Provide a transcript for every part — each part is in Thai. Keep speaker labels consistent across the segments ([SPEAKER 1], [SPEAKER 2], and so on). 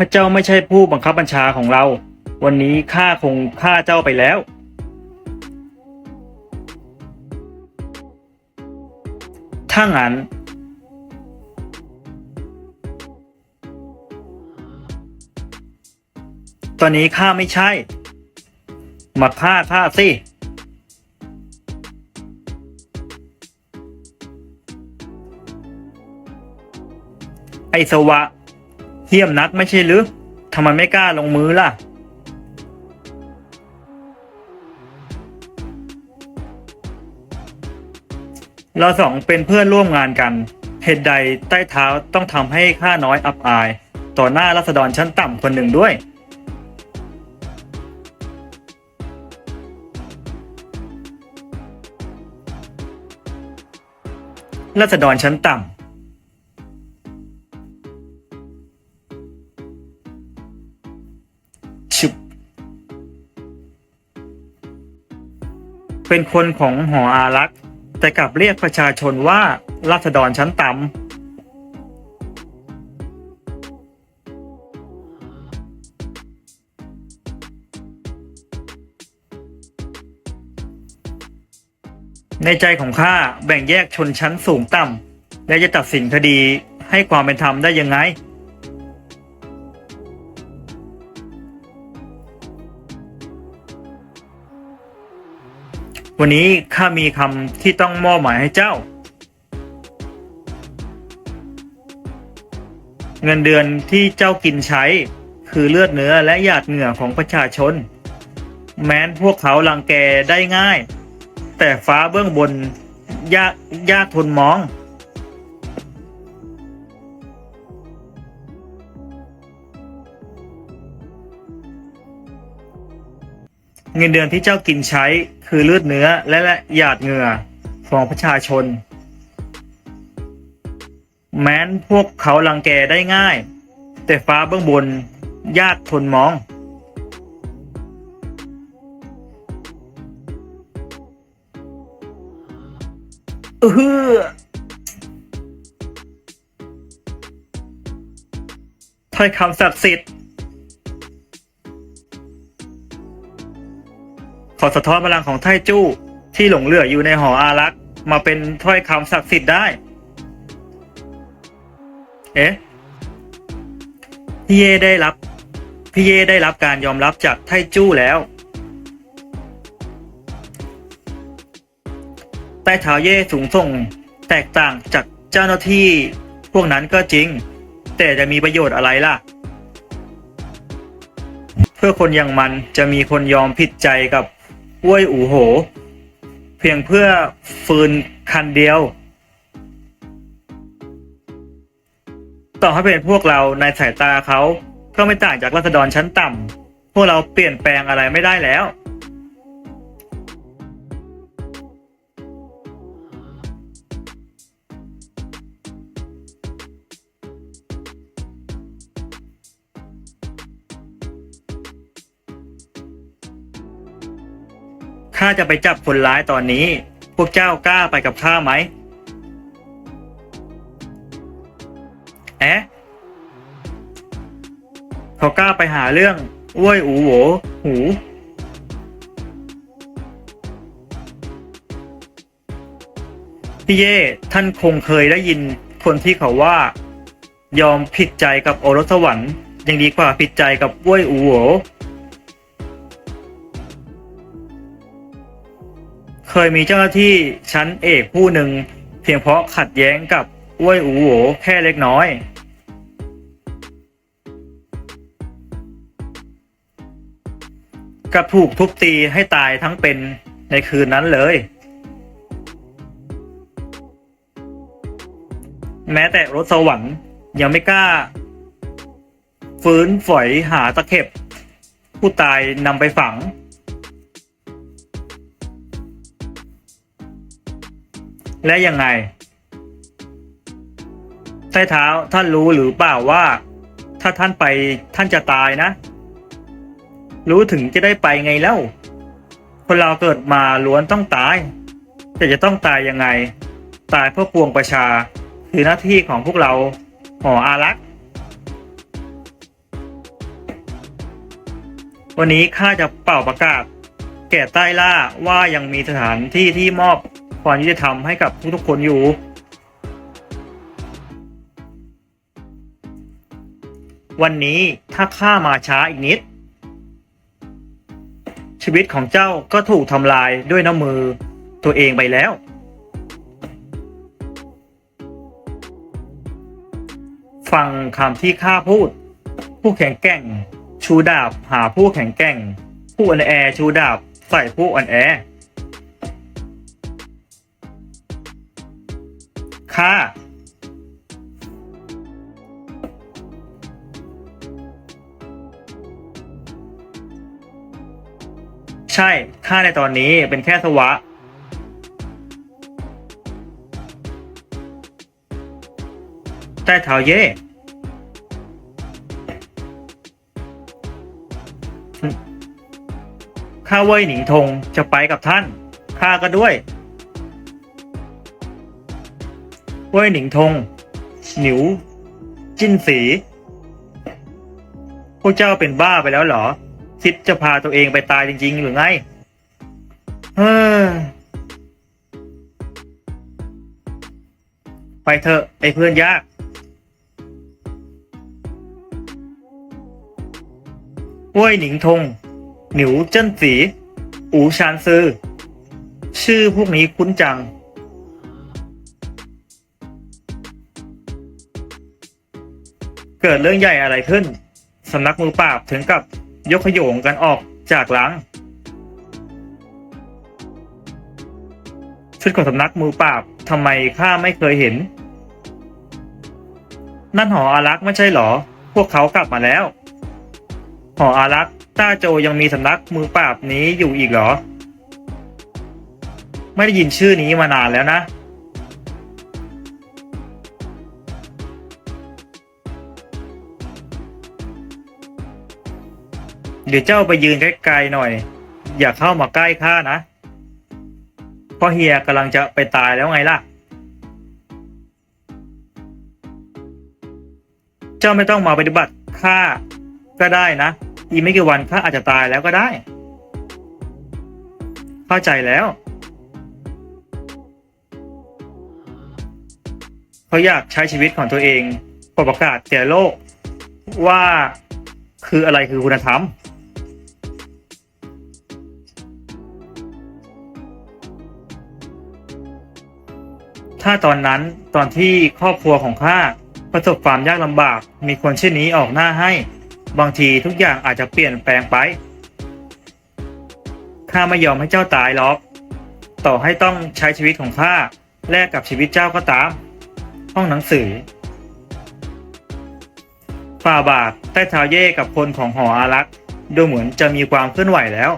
[SPEAKER 1] ถ้าเจ้าไม่ใช่ผู้บังคับบัญชาของเรา วันนี้ข้าคงฆ่าเจ้าไปแล้ว ถ้างั้น ตอนนี้ข้าไม่ใช่ มาฆ่าข้าสิไอสวะ เหี้ยมนักไม่ใช่หรือทำไมไม่กล้าลงมือล่ะ เราสองเป็นเพื่อนร่วมงานกัน เหตุใดใต้เท้าต้องทำให้ข้าน้อยอับอาย ต่อหน้ารัษฎรชั้นต่ำคนหนึ่งด้วย รัษฎรชั้นต่ำ เป็นคนของหออารักษ์ แต่กลับเรียกประชาชนว่ารัษฎรชั้นต่ำในใจของข้าแบ่งแยกชนชั้นสูงต่ำและจะตัดสินคดีให้ความเป็นธรรมได้ยังไง วันนี้ข้ามีคำที่ต้องมอบหมายให้เจ้า เงินเดือนที่เจ้ากินใช้ คือเลือดเนื้อและหยาดเหงื่อของประชาชน แม้นพวกเขาลังแกได้ง่าย แต่ฟ้าเบื้องบนยากยากทนมอง เงินเดือนที่เจ้ากินใช้คือเลือดเนื้อและและหยาดเหงื่อของประชาชน แม้นพวกเขาลังแกได้ง่าย แต่ฟ้าเบื้องบนยากทนมอง เออถ้อยคำศักดิ์สิทธิ์ ขอสะท้อนพลังของไทจู้ที่หลงเหลืออยู่ในหออารักษ์มาเป็นถ้อยคำศักดิ์สิทธิ์ได้ เอ๊ะพี่เย่ได้รับพี่เย่ได้รับการยอมรับจากไทจู้แล้ว ใต้เท้าเย่สูงส่งแตกต่างจากเจ้าหน้าที่พวกนั้นก็จริง แต่จะมีประโยชน์อะไรล่ะ เพื่อคนอย่างมันจะมีคนยอมผิดใจกับ ห้วยอูโห เพียงเพื่อฟืนคันเดียว ต่อให้เป็นพวกเราในสายตาเขาก็ไม่ต่างจากรัษฎรชั้นต่ำพวกเราเปลี่ยนแปลงอะไรไม่ได้แล้วาจะไปจับคนร้ายตอนนี้ พวกเจ้ากล้าไปกับข้าไหมแอะเขากล้าไปหาเรื่องอ้วยอูโหวหู พี่เย่ท่านคงเคยได้ยินคนที่เขาว่า ยอมผิดใจกับโอรสสวรรค์ยังดีกว่าผิดใจกับอ้วยอูโห เคยมีเจ้าหน้าที่ชั้นเอกผู้หนึ่ง เพียงเพราะขัดแย้งกับอ้วยอูโหวแค่เล็กน้อย กับถูกทุบตีให้ตายทั้งเป็นในคืนนั้นเลย แม้แต่รถสวรรค์ยังไม่กล้า ฟื้นฝอยหาตะเข็บ ผู้ตายนำไปฝัง และยังไงใต้เท้าท่านรู้หรือเปล่าว่า ถ้าท่านไปท่านจะตายนะ รู้ถึงจะได้ไปไงเล่าคนเราเกิดมาล้วนต้องตาย แต่จะต้องตายยังไง ตายเพื่อปวงประชาคือหน้าที่ของพวกเราหออารักษ์วันนี้ข้าจะเป่าประกาศ แก่ใต้ล่าว่ายังมีสถานที่ที่มอบ ความยุติธรรมให้กับทุกๆคนอยู่ วันนี้ถ้าข้ามาช้าอีกนิด ชีวิตของเจ้าก็ถูกทำลายด้วยน้ำมือตัวเองไปแล้ว ฟังคำที่ข้าพูด ผู้แข็งแกร่ง ชูดาบหาผู้แข็งแกร่ง ผู้อ่อนแอชูดาบใส่ผู้อ่อนแอ ข้าใช่ข้าในตอนนี้เป็นแค่สวะ ใต้เท้าเย่ข้าเว่ยหนิงทงจะไปกับท่าน ข้าก็ด้วย เว่ยหนิงทง หนิว จิ้นสี พวกเจ้าเป็นบ้าไปแล้วเหรอคิดจะพาตัวเองไปตายจริง ๆ หรือไง เฮ้อ ไปเถอะไอ้เพื่อนยากเว่ยหนิงทง หนิวเจิ้นสี อูชานซือ ชื่อพวกนี้คุ้นจัง เกิดเรื่องใหญ่อะไรขึ้น สำนักมือปราบถึงกับยกขโยงกันออกจากหลัง ชุดของสำนักมือปราบทำไมข้าไม่เคยเห็น นั่นหออารักษ์ไม่ใช่หรอ พวกเขากลับมาแล้ว หออารักษ์ต้าโจยังมีสำนักมือปราบนี้อยู่อีกหรอ ไม่ได้ยินชื่อนี้มานานแล้วนะ เดี๋ยวเจ้าไปยืนไกลๆหน่อย อย่าเข้ามาใกล้ข้านะเพราะเฮียกำลังจะไปตายแล้วไงล่ะ เจ้าไม่ต้องมาปฏิบัติข้าก็ได้นะ อีกไม่กี่วันข้าอาจจะตายแล้วก็ได้ เข้าใจแล้วเขาอยากใช้ชีวิตของตัวเองปประกาศแก่โลกว่าคืออะไรคือคุณธรรม ถ้าตอนนั้นตอนที่ครอบครัวของข้าประสบความยากลำบาก มีคนเช่นนี้ออกหน้าให้ บางทีทุกอย่างอาจจะเปลี่ยนแปลงไปข้าไม่ยอมให้เจ้าตายหรอก ต่อให้ต้องใช้ชีวิตของข้าแลกกับชีวิตเจ้าก็ตาม ห้องหนังสือฝ่าบาทใต้เท้าเย่กับคนของหออารักษ์ดูเหมือนจะมีความเคลื่อนไหวแล้ว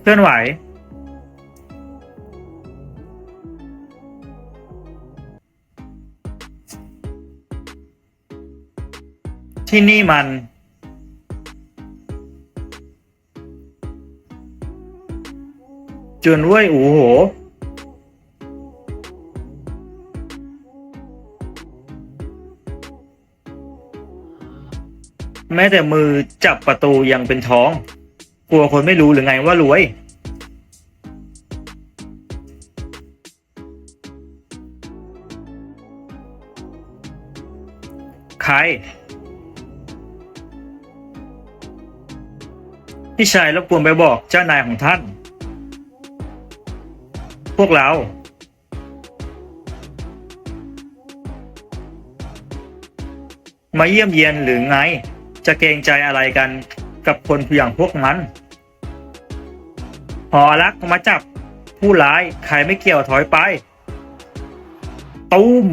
[SPEAKER 1] เคลื่อนไหว ที่นี่มัน จวนเว้ยอูโห แม้แต่มือจับประตูยังเป็นท้อง กลัวคนไม่รู้หรือไงว่ารวยใคร พี่ชายรบกวนไปบอกเจ้านายของท่าน พวกเรา มาเยี่ยมเยียนหรือไง จะเกรงใจอะไรกันกับคนอย่างพวกนั้นหอรักมาจับผู้ร้ายใครไม่เกี่ยวถอยไป ตุ้ม